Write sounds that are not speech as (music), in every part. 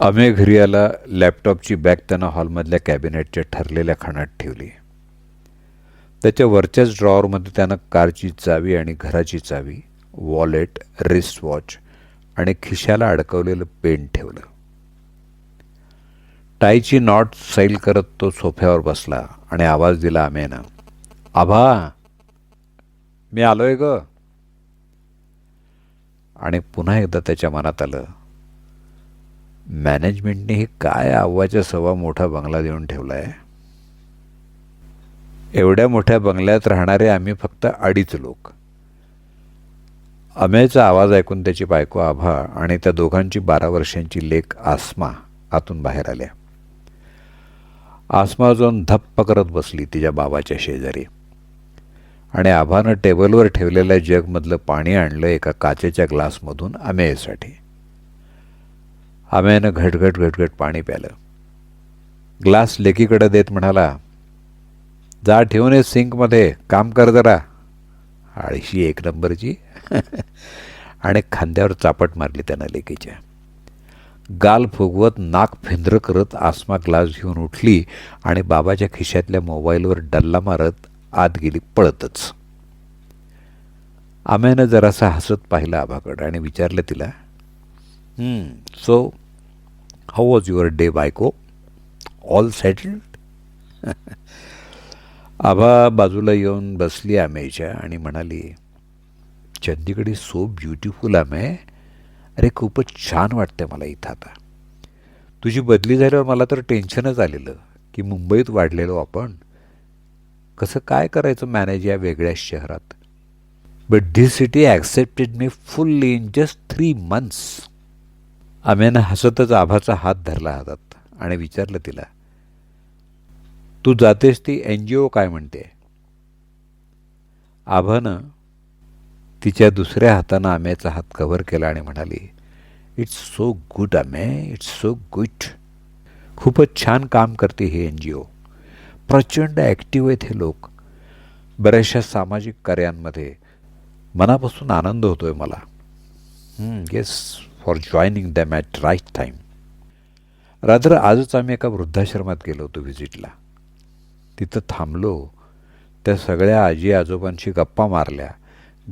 अमे घरी आला लॅपटॉपची बॅग त्यानं हॉलमधल्या कॅबिनेटच्या ठरलेल्या खाण्यात ठेवली. त्याच्या वरच्याच ड्रॉवरमध्ये त्यानं कारची चावी आणि घराची चावी वॉलेट रिस्ट वॉच आणि खिशाला अडकवलेलं पेन ठेवलं. टायची नॉट सैल करत तो सोफ्यावर बसला आणि आवाज दिला आमेनं आभा मी आलोय ग. आणि पुन्हा एकदा त्याच्या मनात आलं मॅनेजमेंटने हे काय आव्वाच्या सव्वा मोठा बंगला देऊन ठेवला आहे एवढ्या मोठ्या बंगल्यात राहणारे आम्ही फक्त अडीच लोक. अमेचा आवाज ऐकून त्याची बायको आभा आणि त्या दोघांची बारा वर्षांची लेक आसमा आतून बाहेर आल्या. आसमा जाऊन धप्प करत बसली तिच्या बाबाच्या शेजारी. आणि आभानं टेबलवर ठेवलेल्या जगमधलं पाणी आणलं एका काचेच्या ग्लासमधून अमेयसाठी आम्यानं घटघट घटघट पाणी प्यालं. ग्लास लेकीकडे देत म्हणाला जा ठेवून ये सिंकमध्ये काम कर जरा. आळशी एक नंबरची. (laughs) आणि खांद्यावर चापट मारली त्यानं लेकीच्या. गाल फुगवत नाक फिंद्र करत आसमा ग्लास घेऊन उठली आणि बाबाच्या खिशातल्या मोबाईलवर डल्ला मारत आत गेली पळतच. आम्यानं जरासा हसत पाहिलं आभाकडं आणि विचारलं तिला so how was your day बायको? ऑल सेटल्ड (laughs) आभा बाजूला येऊन बसली आम्याच्या आणि म्हणाली चंदीकडे सो ब्युटिफुल आमे अरे खूपच छान वाटतं मला इथं आता. तुझी बदली झाल्यावर मला तर टेन्शनच आलेलं की मुंबईत वाढलेलो आपण. कसं काय करायचं मॅनेज या वेगळ्या शहरात? But the city accepted me fully in just three months आम्यानं हसतच आभाचा हात धरला हातात आणि विचारलं तिला तू जातेस ती एन जी ओ काय म्हणते? आभानं तिच्या दुसऱ्या हातानं आम्याचा हात कव्हर केला आणि म्हणाली it's so good Amey it's so good. खूपच छान काम करते हे एन जी ओ. प्रचंड ॲक्टिव्ह आहेत हे लोक. बऱ्याचशा सामाजिक कार्यांमध्ये मनापासून आनंद होतोय मला. Yes for joining them at right time रात्र आजच आम्ही एका वृद्धाश्रमात गेलो होतो व्हिजिटला तिथं थांबलो. त्या सगळ्या आजी आजोबांशी गप्पा मारल्या.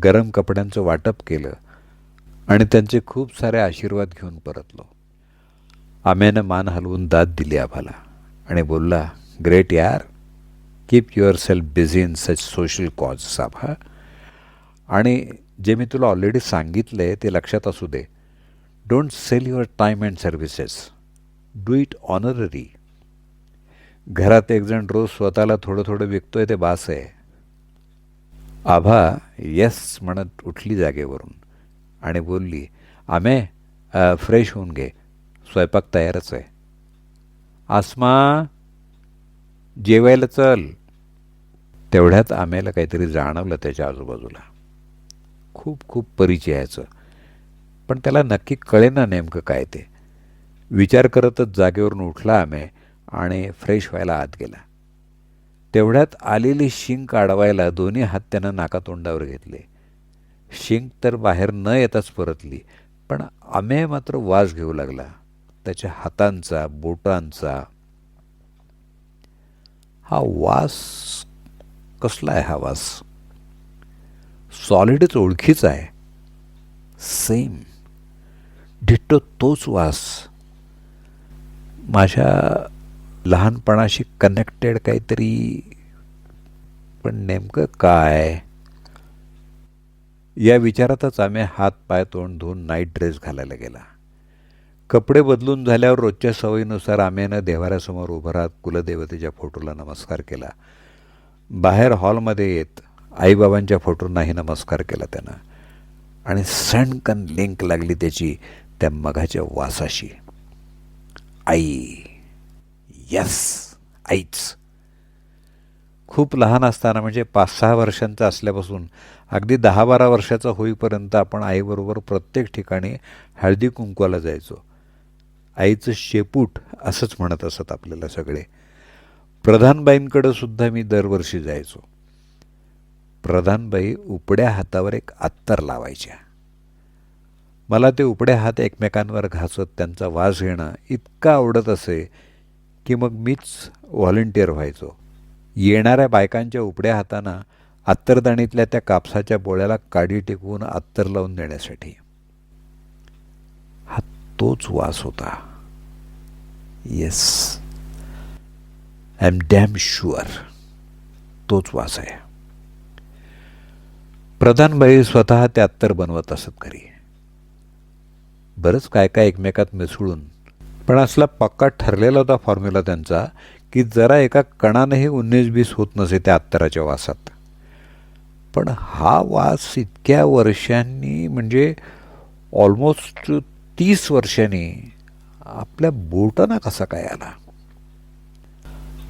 गरम कपड्यांचं वाटप केलं. आणि त्यांचे खूप सारे आशीर्वाद घेऊन परतलो. आम्यानं मान हलवून दाद दिली आम्हाला. आणि बोलला ग्रेट यार keep yourself busy in such social cause साभा आणि जे मी तुला ऑलरेडी सांगितलं आहे ते लक्षात असू दे. Don't sell your time and services do it honorary घरात एकजण रोज स्वतःला थोडं थोडं विकतोय ते बास आहे. आभा येस म्हणत उठली जागेवरून आणि बोलली आमे फ्रेश होऊन घे. स्वयंपाक तयारच आहे. आसमा जेवायला चल. तेवढ्यात आम्याला काहीतरी जाणवलं त्याच्या आजूबाजूला. खूप खूप परिचयाचं. पण त्याला नक्की कळेना नेमकं काय ते. विचार करतच जागेवरून उठला आम्ही आणि फ्रेश व्हायला आत गेला. तेवढ्यात आलेली शिंक अडवायला दोन्ही हात त्यानं नाकातोंडावर घेतले. शिंक तर बाहेर न येताच परतली पण आमे मात्र वास घेऊ लागला. त्याच्या हातांचा बोटांचा. हा वास कसला आहे हा वास? सॉलिडच ओळखीचा आहे. सेम ढिट्टो तोच वास माझ्या लहानपणाशी कनेक्टेड काहीतरी पण नेमकं काय? या विचारातच आम्ही हात पाय तोंड धुवून नाईट ड्रेस घालायला गेला. कपडे बदलून झाल्यावर रोजच्या सवयीनुसार आम्यानं देवाऱ्यासमोर उभं राहत कुलदेवतेच्या फोटोला नमस्कार केला. बाहेर हॉलमध्ये येत आईबाबांच्या फोटोंनाही नमस्कार केला त्यानं. आणि सणकन लिंक लागली त्याची. त्या मघाच्या वासाशी. आई यस आईच. खूप लहान असताना म्हणजे पाच सहा वर्षांचा असल्यापासून अगदी दहा बारा वर्षाचा होईपर्यंत आपण आईबरोबर प्रत्येक ठिकाणी हळदी कुंकवाला जायचो. आईचं शेपूट असंच म्हणत असत आपल्याला सगळे. प्रधानबाईंकडं सुद्धा मी दरवर्षी जायचो. प्रधानबाई उपड्या हातावर एक अत्तर लावायच्या. मला ते उपडे हात एकमेकांवर घासत त्यांचा वास घेणं इतकं आवडत असे की मग मीच व्हॉलेंटिअर व्हायचो. येणाऱ्या बायकांच्या उपड्या हातांना अत्तरदाणीतल्या त्या कापसाच्या बोळ्याला काडी टिकवून अत्तर लावून देण्यासाठी. हा तोच वास होता. Yes I am damn sure तोच वास आहे. प्रधानबाई स्वतः ते अत्तर बनवत असत घरी. बरंच काय काय एकमेकात मिसळून. पण असला पक्का ठरलेला होता फॉर्म्युला त्यांचा की जरा एका कणानेही उन्नीस बीस होत नसे त्या अत्तराच्या वासात. पण हा वास इतक्या वर्षांनी म्हणजे ऑलमोस्ट तीस वर्षांनी आपल्या बोटांना कसा काय आला?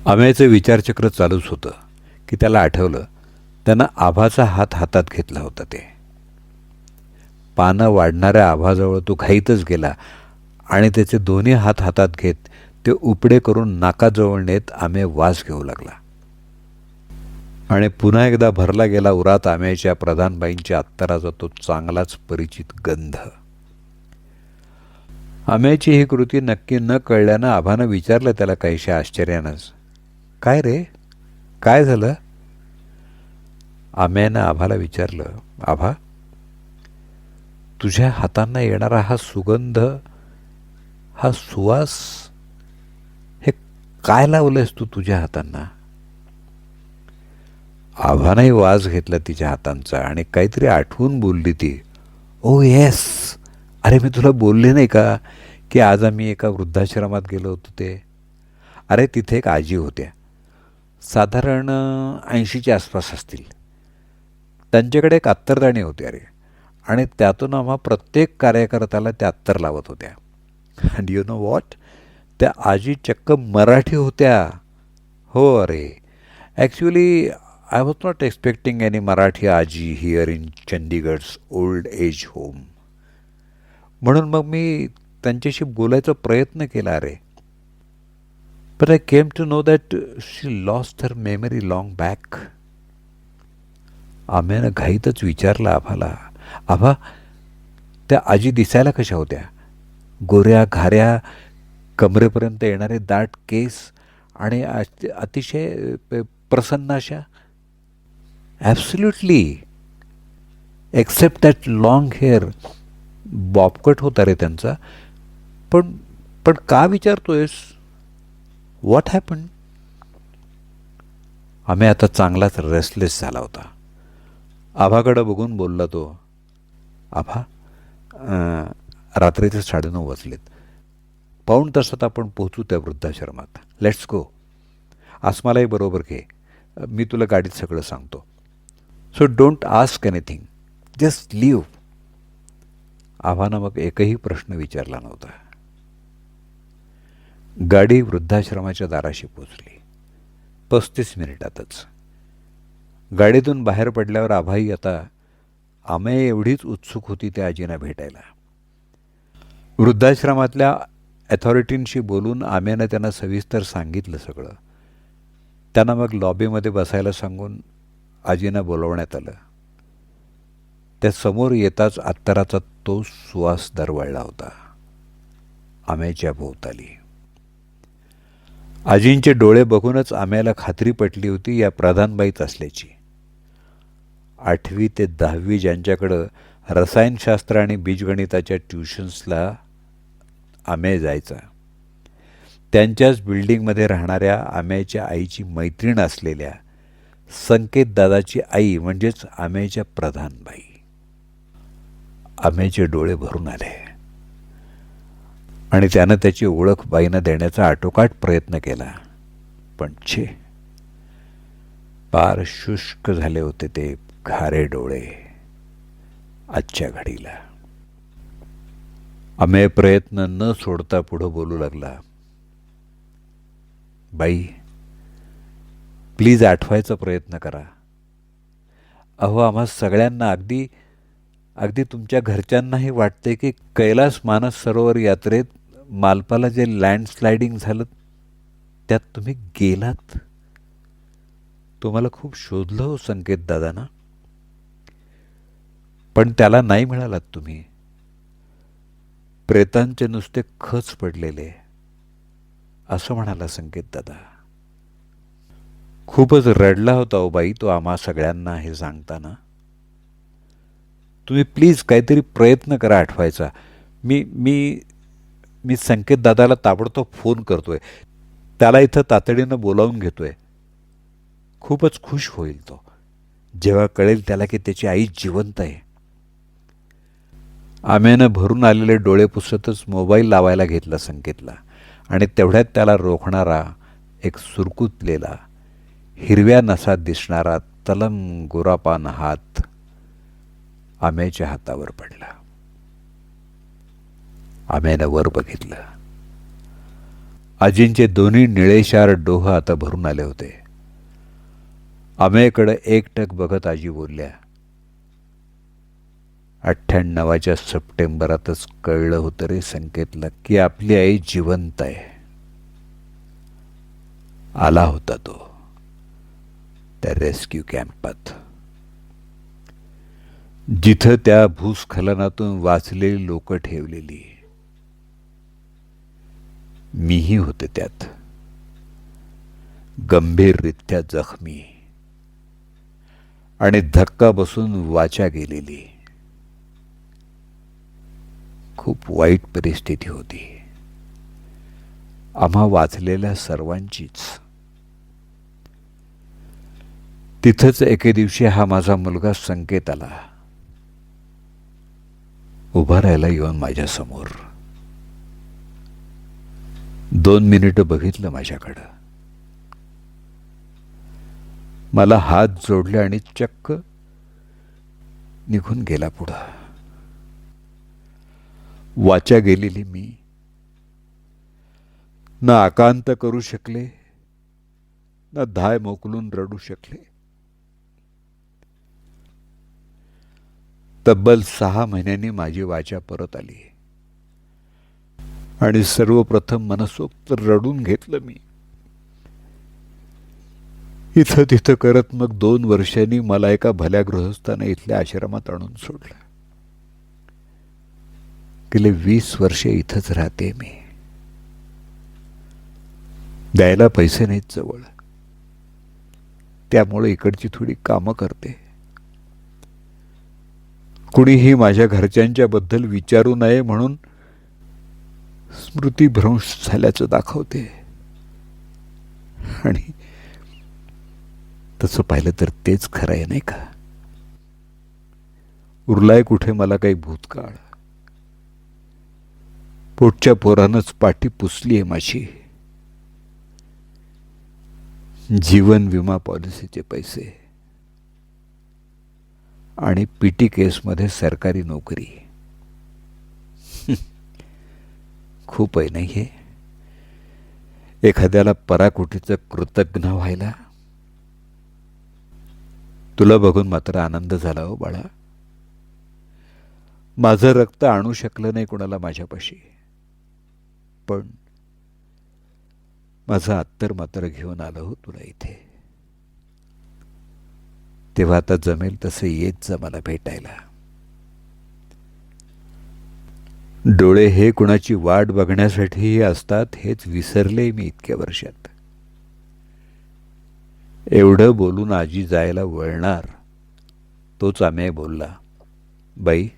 अमेयचं विचारचक्र चालूच होतं की त्याला आठवलं त्यानं आभाचा हात हातात घेतला होता ते. पानं वाढणाऱ्या आभाजवळ तो घाईतच गेला आणि त्याचे दोन्ही हात हातात घेत ते उपडे करून नाकाजवळ नेत आमे वास घेऊ लागला. आणि पुन्हा एकदा भरला गेला उरात आम्याच्या प्रधानबाईंच्या अत्तराचा तो चांगलाच परिचित गंध. आम्याची ही कृती नक्की न कळल्यानं आभानं विचारलं त्याला काहीशा आश्चर्यानंच. काय रे? काय झालं? आम्यानं आभाला विचारलं आभा तुझ्या हातांना येणारा हा सुगंध हा सुवास हे काय लावलंयस तू तुझ्या हातांना? आव्हानही वाज घेतला तिच्या हातांचा आणि काहीतरी आठवून बोलली ती. Oh, ओ येस अरे मी तुला बोलले नाही का की आज आम्ही एका वृद्धाश्रमात गेलो होतो ते? अरे तिथे एक आजी होत्या. साधारण ऐंशीच्या आसपास असतील. त्यांच्याकडे एक अत्तरदाणी होते अरे. आणि त्यातून आम्हा प्रत्येक कार्यकर्त्याला त्यात्तर लावत होत्या. अँड यू नो वॉट त्या आजी चक्क मराठी होत्या. हो अरे. Actually I was not expecting any Marathi आजी here in Chandigarh's old age home म्हणून मग मी त्यांच्याशी बोलायचा प्रयत्न केला अरे but I came to know that she lost her memory long back आम्यानं घाईतच विचारलं आम्हाला. आभा त्या आजी दिसायला कशा होत्या? गोऱ्या घाऱ्या कमरेपर्यंत येणारे दाट केस आणि अतिशय प्रसन्न अशा? Absolutely except that long hair bobcut होता रे त्यांचा. पण पण का विचारतोयस? व्हॉट हॅपन आम्ही आता चांगलाच रेस्टलेस झाला होता. आभाकडं बघून बोलला तो आभा रात्रीचे साडेनऊ वाजलेत. पाऊण तासात आपण पोहोचू त्या वृद्धाश्रमात. लेट्स गो आसमालाही बरोबर घे. मी तुला गाडीत सगळं सांगतो. So don't ask anything just leave आव्हानं मग एकही प्रश्न विचारला नव्हता. गाडी वृद्धाश्रमाच्या दाराशी पोचली पस्तीस मिनिटातच. गाडीतून बाहेर पडल्यावर आभाई आता आमे एवढीच उत्सुक होती त्या आजीना भेटायला. वृद्धाश्रमातल्या ॲथॉरिटींशी बोलून आम्यानं त्यांना सविस्तर सांगितलं सगळं. त्यांना मग लॉबीमध्ये बसायला सांगून आजीना बोलवण्यात आलं. त्या समोर येताच अत्तराचा तो सुवास दरवळला होता. आम्याच्या भोवताली. आजींचे डोळे बघूनच आम्याला खात्री पटली होती या प्रधानबाईच असल्याची. आठवी ते दहावी ज्यांच्याकडं रसायनशास्त्र आणि बीजगणिताच्या ट्युशन्सला आमे जायचा. त्यांच्याच बिल्डिंगमध्ये राहणाऱ्या आम्याच्या आईची मैत्रीण असलेल्या संकेत दादाची आई म्हणजेच आम्याच्या प्रधानबाई आम्याचे डोळे भरून आले. आणि त्यानं त्याची ओळख बाईनं देण्याचा आटोकाट प्रयत्न केला. पण छे पार शुष्क झाले होते ते. खारे डोळे आजच्या घडीला. अमेय प्रयत्न न सोडता पुढं बोलू लागला. बाई प्लीज आठवायचा प्रयत्न करा. अहो आम्हा सगळ्यांना अगदी अगदी तुमच्या घरच्यांनाही वाटते की कैलास मानस सरोवर यात्रेत मालपाला जे लँडस्लायडिंग झालं त्यात तुम्ही गेलात? तुम्हाला खूप शोधलं हो संकेत दादा ना पण त्याला नाही मिळालात तुम्ही. प्रेतांचे नुसते खच पडलेले. असं म्हणाला संकेत दादा. खूपच रडला होता ओ बाई तो आम्हा सगळ्यांना हे सांगताना. तुम्ही प्लीज काहीतरी प्रयत्न करा आठवायचा. मी मी मी संकेत दादाला ताबडतोब फोन करतोय. त्याला इथं तातडीनं बोलावून घेतोय. खूपच खुश होईल तो. जेव्हा कळेल त्याला की त्याची आई जिवंत आहे. आम्यानं भरून आलेले डोळे पुसतच मोबाईल लावायला घेतला संकेतला. आणि तेवढ्यात त्याला रोखणारा एक सुरकुतलेला हिरव्या नसात दिसणारा तलम गोरापान हात आम्याच्या हातावर पडला. आम्यानं वर बघितलं. आजींचे दोन्ही निळेशार डोह आता भरून आले होते. आम्याकडं एकटक बघत आजी बोलल्या अठ्ठ्याण्णवाच्या सप्टेंबरातच कळलं होतं रे संकेतला की आपली आई जिवंत आहे. आला होता तो. त्या रेस्क्यू कॅम्पात. जिथं त्या भूस्खलनातून वाचलेली लोक ठेवलेली. मीही होते त्यात. गंभीररित्या जखमी. आणि धक्का बसून वाचा गेलेली. खूप वाईट परिस्थिती होती. आम्हा वाचलेल्या सर्वांचीच. तिथंच एके दिवशी हा माझा मुलगा संकेत आला. उभा राहायला येऊन माझ्यासमोर दोन मिनिटं बघितलं माझ्याकडं. मला हात जोडले आणि चक्क निघून गेला पुढं. वाचा गेलेली मी. ना आकांत करू शकले ना धाय मोकलून रडू शकले. तब्बल सहा महिन्यांनी माझी वाचा परत आली. आणि सर्वप्रथम मनसोक्त रडून घेतलं मी. इथं तिथं करत मग दोन वर्षांनी मला एका भल्या गृहस्थानं इथल्या आश्रमात आणून सोडलं. गेले वीस वर्षे इथंच राहते मी. द्यायला पैसे नाहीत जवळ. त्यामुळे इकडची थोडी कामं करते. कुणीही माझ्या घरच्यांच्याबद्दल विचारू नये म्हणून स्मृतीभ्रंश झाल्याचं दाखवते. आणि तसं पाहिलं तर तेच खरं आहे नाही का? उरलाय कुठे मला काही भूतकाळ. पोटच्या पोरानंच पाठी पुसली आहे माझी. जीवन विमा पॉलिसीचे पैसे. आणि पी टी केसमध्ये सरकारी नोकरी. खूप आहे नाही हे एखाद्याला पराकोटीचं कृतज्ञ व्हायला. तुला बघून मात्र आनंद झाला हो बाळा. माझं रक्त आणू शकलं नाही कोणाला माझ्यापाशी. पण माझं आत्तर मात्र घेऊन आलं हो तुला इथे. तेव्हा आता जमेल तसं येत जा मला भेटायला. डोळे हे कुणाची वाट बघण्यासाठीही असतात हेच विसरले मी इतक्या वर्षात. एवढं बोलून आजी जायला वळणार तोच आम्ही बोलला बाई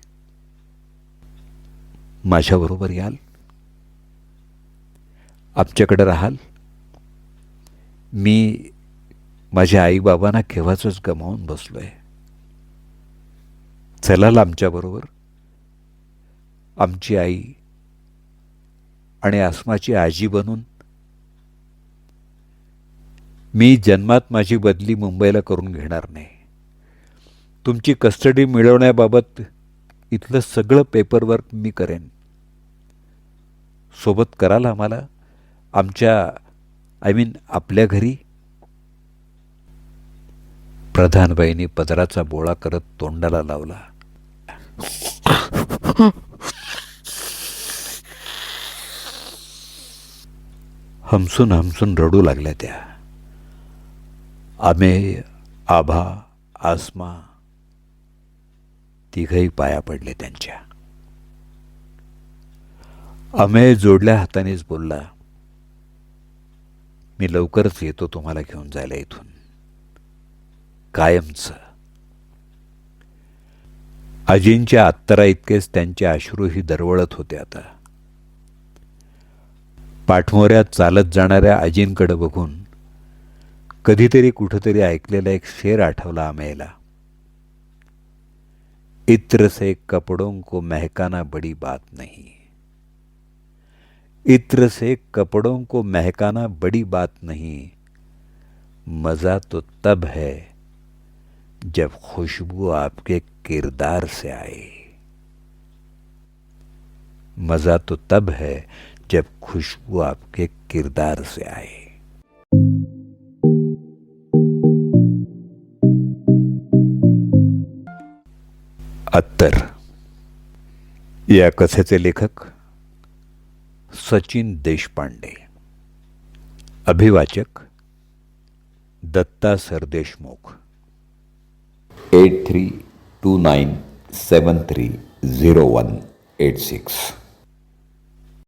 माझ्याबरोबर याल? आमच्याकडं राहाल. मी माझ्या आईबाबांना केव्हाच गमावून बसलो आहे चलाल आमच्याबरोबर आमची आई आणि आसमाची आजी बनून. मी जन्मात माझी बदली मुंबईला करून घेणार नाही. तुमची कस्टडी मिळवण्याबाबत इथलं सगळं पेपरवर्क मी करेन. सोबत कराल आम्हाला? आमच्या आय मीन आपल्या घरी? प्रधानबाईंनी पदराचा बोळा करत तोंडाला लावला. हमसून हमसून रडू लागल्या त्या. आमे आभा आसमा तिघही पाया पडले त्यांच्या. अमेय जोडल्या हातानेच बोलला मी लवकरच येतो तुम्हाला घेऊन जायला इथून. कायमच. आजींच्या आत्तरा इतकेच त्यांचे अश्रूही दरवळत होते आता. पाठमोऱ्यात चालत जाणाऱ्या आजींकडे बघून कधीतरी कुठंतरी ऐकलेला एक शेर आठवला आमेला इत्र से कपड़ों को महकाना बड़ी बात नाही. इत्र से कपड़ों को महकाना बड़ी बात नहीं। मज़ा तो तब है जब खुशबू आपके किरदार से आए। मज़ा तो तब है जब खुशबू आपके किरदार से आए। अत्तर, या कथेचे लेखक? Sachin Deshpande. अभिवाचक Datta Sardeshmukh. Eight three two nine seven three zero one eight six.